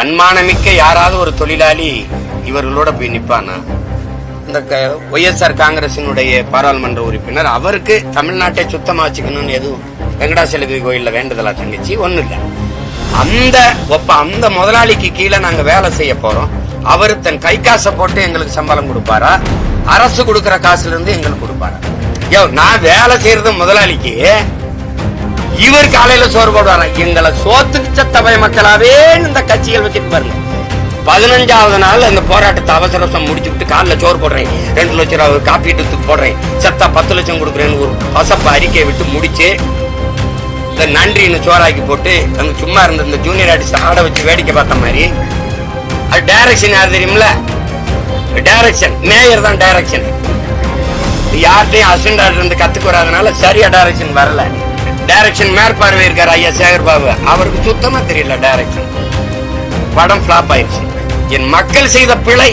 தன்மானமிக்க யாராவது ஒரு தொழிலாளி இவர்களோட போய் நிற்பானா இந்த ஒய்எஸ்ஆர் காங்கிரசினுடைய பாராளுமன்ற உறுப்பினர் அவருக்கு தமிழ்நாட்டை சுத்தமா வச்சுக்கணும்னு எதுவும் வெங்கடாசலபதி கோயில்ல வேண்டுதலா தங்கச்சி? ஒன்றும் இல்லை. அந்த ஒப்ப அந்த முதலாளிக்கு கீழே நாங்கள் வேலை செய்ய போறோம். அவர் தன் கை காசை போட்டு எங்களுக்கு சம்பளம் கொடுப்பாரா? அரசு கொடுக்குற காசுல இருந்து எங்களுக்கு கொடுப்பாரா? யோ நான் வேலை செய்யறது முதலாளிக்கு இவர் காலையில சோறு போடுவாரா? எங்களை சோத்துக்கு சத்தபய மக்களாவே இந்த கட்சிகள் வச்சுட்டு பாருங்க. பதினஞ்சாவது நாள் அந்த போராட்டத்தை அவசர அவசரம் முடிச்சுட்டு காலைல சோறு போடுறேன். ரெண்டு லட்சம் ரூபாய் காப்பீட்டுக்கு போடுறேன். செத்தா பத்து லட்சம் கொடுக்குறேன்னு ஒரு பசப்ப அறிக்கையை விட்டு முடிச்சு இந்த நன்றின்னு சோறாக்கி போட்டு அங்க சும்மா இருந்த இந்த ஜூனியர் ஆர்டிஸ்ட் ஆட வச்சு வேடிக்கை பார்த்த மாதிரி அது டைரக்ஷன் யார் தெரியுமில்ல? டைரக்ஷன் மேயர் தான் டைரக்ஷன் யார்கிட்டையும் அசிஸ்டன்ட் ஆர்டர் இருந்து கற்றுக்கு வராதனால சரியா டைரக்ஷன் வரல. டைரக்ஷன் மேற்பார்வை இருக்கார் ஐயா சேகர் பாபு அவருக்கு சுத்தமா தெரியல டைரக்ஷன் படம் ஃபிளாப் ஆயிடுச்சு. என் மக்கள் செய்த பிழை.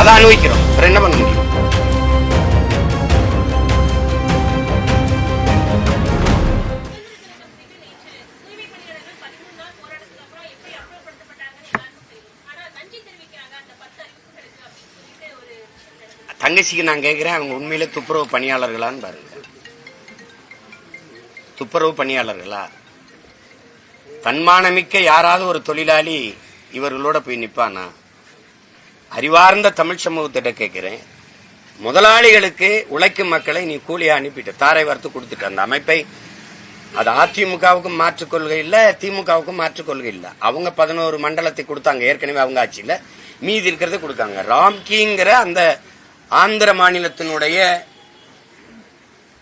அதை அனுபவிக்கிறோம். என்ன பண்ண முடியும்? தங்கச்சிக்கு நான் கேட்குறேன் அவங்க உண்மையிலே துப்புரவு பணியாளர்களான்னு பாருங்க. துப்புரவு பணியாளர்களா? தன்மானமிக்க யாராவது ஒரு தொழிலாளி இவர்களோட போய் நிற்பானா அறிவார்ந்த தமிழ் சமூகத்திட்ட கேட்கிறேன். முதலாளிகளுக்கு உழைக்கும் மக்களை நீ கூலியா அனுப்பிட்ட தாரை வார்த்து கொடுத்துட்ட. அந்த அமைப்பை அது அதிமுகவுக்கும் மாற்றுக் கொள்கை இல்ல திமுகவுக்கும் மாற்றுக் கொள்கை இல்ல. அவங்க பதினோரு மண்டலத்தை கொடுத்தாங்க ஏற்கனவே அவங்க ஆட்சியில மீதி இருக்கிறத கொடுத்தாங்க ராம்கிங்கிற அந்த ஆந்திர மாநிலத்தினுடைய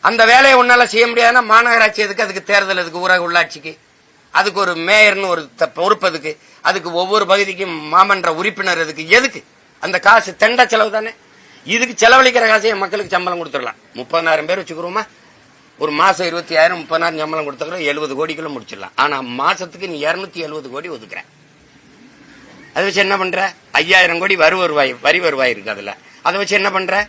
அந்த வேலையை உன்னால செய்ய முடியாதுன்னா மாநகராட்சி எதுக்கு? அதுக்கு தேர்தல் எதுக்கு ஊரக உள்ளாட்சிக்கு. அதுக்கு ஒரு மேயர்னு ஒரு த- பொறுப்பு அதுக்கு. அதுக்கு ஒவ்வொரு பகுதிக்கும் மாமன்ற உறுப்பினர் எதுக்கு எதுக்கு? அந்த காசு தெண்ட செலவு தானே. இதுக்கு செலவழிக்கிற காசையே மக்களுக்கு சம்பளம் கொடுத்துடலாம். முப்பதாயிரம் பேர் வச்சுக்கிறோமா? ஒரு மாசம் இருபத்தி ஆயிரம் முப்பதாயிரம் சம்பளம் கொடுத்துக்கிறோம் எழுபது கோடிக்குள்ள முடிச்சிடலாம். ஆனா மாசத்துக்கு நீ இருநூத்தி எழுபது கோடி ஒதுக்குற. அதை வச்சு என்ன பண்ற? ஐயாயிரம் கோடி வரி வருவாய் வரி வருவாய் இருக்கு அதுல. அதை வச்சு என்ன பண்ற?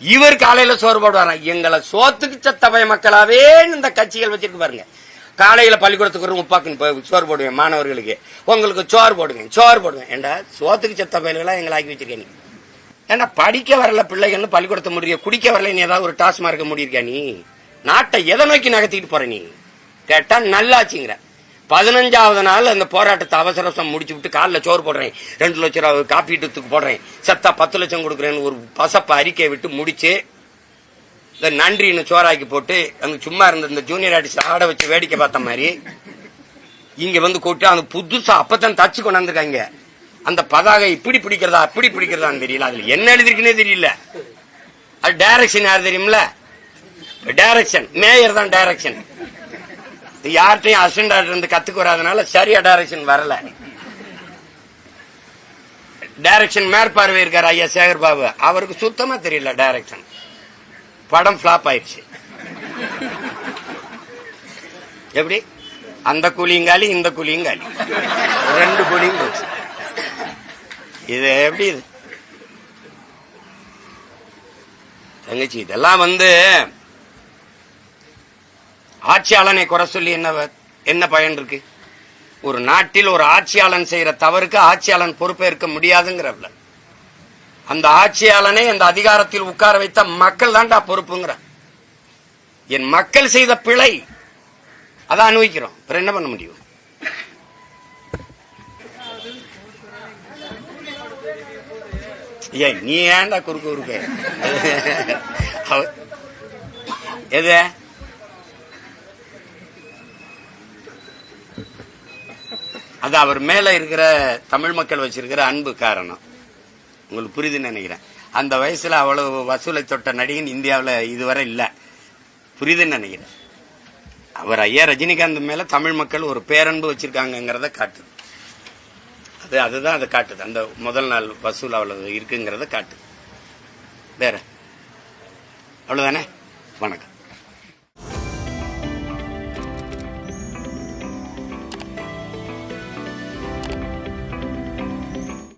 இவர் காலையில சோறு போடுவாரா? எங்களை சோத்துக்கு சத்தபய மக்களாவே இந்த கட்சிகள் வச்சிருக்கு பாருங்க. காலையில பள்ளிக்கூடத்துக்கு ஒரு முப்பாக்குன்னு போய் சோறு போடுவேன் மாணவர்களுக்கு. உங்களுக்கு சோறு போடுங்க சோறு போடுவேன் ஏண்டா சோத்துக்கு செத்த பயல்களா எங்களை ஆக்கி வச்சிருக்கேன் நீ ஏன்னா படிக்க வரல பிள்ளைகள்னு பள்ளிக்கூடத்தை முடிய குடிக்க வரல நீ ஏதாவது ஒரு டாஸ்மா இருக்க முடியிருக்கா நீ? நாட்டை எதை நோக்கி நகர்த்திட்டு போற நீ? கேட்டா நல்லாச்சுங்கிற. பதினஞ்சாவது நாள் அந்த போராட்டத்தை அவசர முடிச்சு விட்டு காலைல சோறு போடுறேன். ரெண்டு லட்சம் ரூபா காப்பீட்டுக்கு போடுறேன். செத்தா பத்து லட்சம் கொடுக்குறேன்னு ஒரு பசப்பை அறிக்கையை விட்டு முடிச்சு இந்த நன்றின்னு சோறாக்கி போட்டு அங்கே சும்மா இருந்த இந்த ஜூனியர் ஆர்டிஸ்ட் ஆட வச்சு வேடிக்கை பார்த்த மாதிரி இங்க வந்து கூட்டு அந்த புதுசா அப்பதான் தச்சு கொண்டாந்துருக்காங்க அந்த பதாகை இப்படி பிடிக்கிறதா அப்படி பிடிக்கிறதான்னு தெரியல. அதுல என்ன எழுதிருக்குன்னே தெரியல. அது டைரக்ஷன் யார் தெரியும்ல டைரக்ஷன் மேயர் தான் டைரக்ஷன் யார்கிட்டையும் அசிஸ்டன்ட் இருந்து கத்துக்கு வராதனால சரியா டைரக்ஷன் வரல. டைரக்ஷன் மேற்பார்வை இருக்கார் ஐயா சேகர் பாபு அவருக்கு சுத்தமா தெரியல டைரக்ஷன் படம் ஃபிளாப் ஆயிடுச்சு. எப்படி? அந்த கூலிங்காலி இந்த கூலிங்காலி ரெண்டு கூலியும் போச்சு. இது எப்படி இது? தங்கச்சி இதெல்லாம் வந்து ஆட்சியாளனை குறை சொல்லி என்ன என்ன பயன் இருக்கு? ஒரு நாட்டில் ஒரு ஆட்சியாளன் செய்யற தவறுக்கு ஆட்சியாளன் பொறுப்பேற்க முடியாதுங்கிறவல அந்த ஆட்சியாளனை அந்த அதிகாரத்தில் உட்கார வைத்த மக்கள் தான்டா பொறுப்புங்கிற. என் மக்கள் செய்த பிழை. அதை அனுபவிக்கிறோம். அப்புறம் என்ன பண்ண முடியும்? ஏன் நீ ஏன்டா குறுக்கு குறுக்கு? எது? அது அவர் மேல இருக்கிற தமிழ் மக்கள் வச்சிருக்கிற அன்பு காரணம். உங்களுக்கு புரியுதுன்னு நினைக்கிறேன். அந்த வயசுல அவ்வளவு வசூலை தொட்ட நடிகன் இந்தியாவில் இதுவரை இல்லை. புரியுதுன்னு நினைக்கிறேன். அவர் ஐயா ரஜினிகாந்த் மேல தமிழ் மக்கள் ஒரு பேரன்பு வச்சுருக்காங்கங்கிறத காட்டுது அது அதுதான் அதை காட்டுது. அந்த முதல் நாள் வசூல் அவ்வளவு இருக்குங்கிறத காட்டுது. வேற? அவ்வளவுதானே? வணக்கம்.